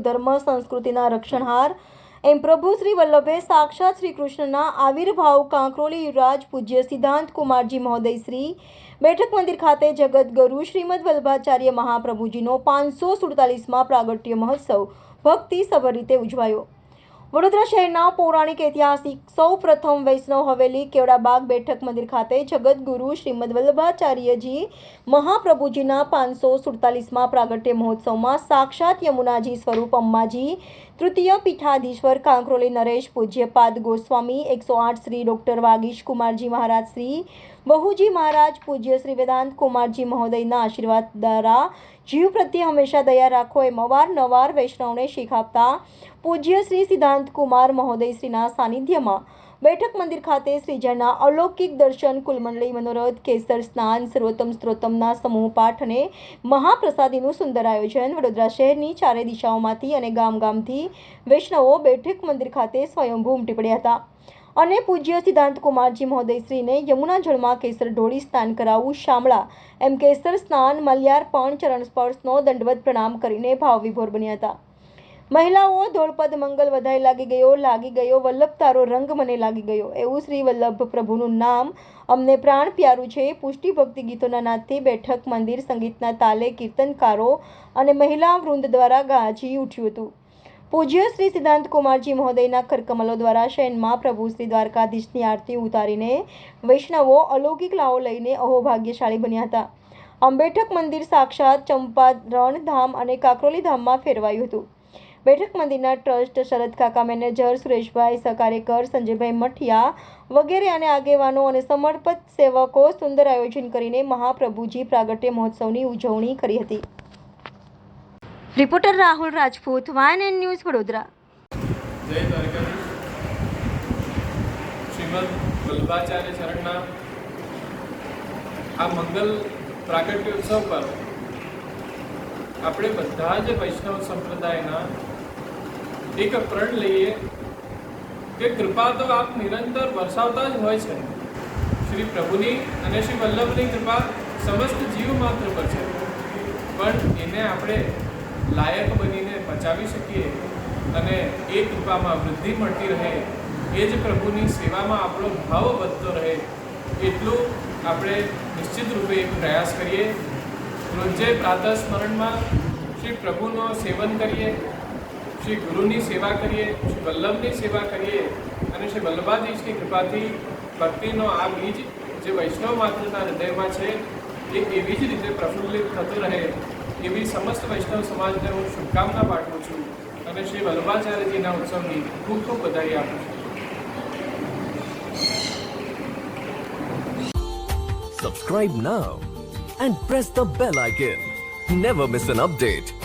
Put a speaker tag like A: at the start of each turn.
A: ધર્મ સંસ્કૃતિના રક્ષણહાર. વલ્લભે સાક્ષાત શ્રી આવિર્ભાવ કાંકરોલી યુવરાજ પૂજ્ય સિદ્ધાંત કુમારજી મહોદય શ્રી બેઠક મંદિર ખાતે જગતગુરુ શ્રીમદ વલ્લભાચાર્ય મહાપ્રભુજીનો પાંચસો સુડતાલીસમાં પ્રાગટ્ય મહોત્સવ ભક્તિસભર રીતે ઉજવાયો. વડોદરા શહેરના પૌરાણિક ઐતિહાસિક સૌ પ્રથમ વૈષ્ણવ હવેલી કેવડાબાગ બેઠક મંદિર ખાતે જગતગુરુ શ્રીમદ વલ્લભાચાર્યજી મહાપ્રભુજીના પાંચસો સુડતાલીસમાં પ્રાગટ્ય મહોત્સવમાં સાક્ષાત યમુનાજી સ્વરૂપ અંબાજી, તૃતીય પીઠાધીશ્વર કાંકરોલી નરેશ, પૂજ્યપાદ ગોસ્વામી, એકસો આઠ શ્રી ડૉક્ટર વાગીશ કુમારજી મહારાજ શ્રી, બહુજી મહારાજ, પૂજ્ય શ્રી વેદાંત કુમારજી મહોદયના આશીર્વાદ દ્વારા જીવ પ્રત્યે હંમેશા દયા રાખો, એમ અવારનવાર વૈષ્ણવને શીખ આપતા પૂજ્ય શ્રી સિદ્ધાંત કુમાર મહોદય શ્રીના સાનિધ્યમાં બેઠક મંદિર ખાતે શ્રીજયના અલૌકિક દર્શન, કુલમંડળી મનોરથ, કેસર સ્નાન, સર્વોત્તમ સ્ત્રોતમના સમૂહ પાઠ અને મહાપ્રસાદીનું સુંદર આયોજન વડોદરા શહેરની ચારે દિશાઓમાંથી અને ગામ ગામથી વૈષ્ણવો બેઠક મંદિર ખાતે સ્વયંભૂ ઉમટી હતા. અને પૂજ્ય સિદ્ધાંત કુમારજી મહોદયશ્રીને યમુના જળમાં કેસર ઢોળી સ્નાન કરાવવું શામળા. એમ કેસર સ્નાન, મલ્યાર્પણ, ચરણ સ્પર્શનો દંડવત પ્રણામ કરીને ભાવવિભોર બન્યા હતા. મહિલાઓ ધોળપદ મંગલ વધાઈ લાગી ગયો લાગી ગયો, વલ્લભ તારો રંગ મને લાગી ગયો. એવું શ્રી વલ્લભ પ્રભુનું નામ અમને પ્રાણ પ્યારું છે. પુષ્ટિ ભક્તિ ગીતોના નાદથી બેઠક, મંદિર, સંગીતના તાલે કીર્તનકારો અને મહિલા વૃંદ દ્વારા ગાજી ઉઠ્યું હતું. પૂજ્ય શ્રી સિદ્ધાંત કુમારજી મહોદયના કરકમલો દ્વારા શયનમાં પ્રભુ શ્રી દ્વારકાધીશની આરતી ઉતારીને વૈષ્ણવો અલૌકિક લાવો લઈને અહોભાગ્યશાળી બન્યા હતા. અંબેઠક મંદિર સાક્ષાત ચંપા ધામ અને કાકરોલી ધામમાં ફેરવાયું હતું. બેઠક મંદિરના ટ્રસ્ટ શરદ કાકા મેનેજર સુરેશભાઈ સહકાર્યકર સંજયભાઈ મઠિયા વગેરે અને આગેવાનો અને સમર્પિત સેવકો સુંદર આયોજન કરીને મહાપ્રભુજી પ્રાગટ્ય મહોત્સવની ઉજવણી કરી હતી. રિપોર્ટર રાહુલ રાજપૂત વાયન એન્ડ ન્યૂઝ વડોદરા.
B: જય દ્વારકાધીશ. શ્રીમદ વલ્લભાચાર્ય ચરણના આ મંગલ પ્રાગટ્ય ઉત્સવ પર આપણે બધા જ વૈષ્ણવ સંપ્રદાયના એક પ્રણ લઈએ કે કૃપા તો આપ નિરંતર વરસાવતા જ હોય છે. શ્રી પ્રભુની અને શ્રી વલ્લભની કૃપા સમસ્ત જીવ માત્ર પર છે. પણ એને આપણે લાયક બનીને બચાવી શકીએ અને એ કૃપામાં વૃદ્ધિ મળતી રહે, એ જ પ્રભુની સેવામાં આપણો ભાવ વધતો રહે, એટલું આપણે નિશ્ચિત રૂપે એક પ્રયાસ કરીએ. રોજે પ્રાતઃ સ્મરણમાં શ્રી પ્રભુનો સેવન કરીએ શ્રી ગુરુની સેવા કરીએ, શ્રી વલ્લભની સેવા કરીએ અને શ્રી વલ્લભાધીશની કૃપાથી ભક્તિનો આ બીજ જે વૈષ્ણવ માતૃના હૃદયમાં છે, એ એવી જ રીતે પ્રફુલ્લિત થતું રહે એવી સમસ્ત વૈષ્ણવ સમાજને હું શુભકામના પાઠવું છું અને શ્રી વલ્લભાચાર્યજીના ઉત્સવની ખૂબ ખૂબ બધાઈ આપું છું
C: Subscribe now and press the bell icon. Never miss an update.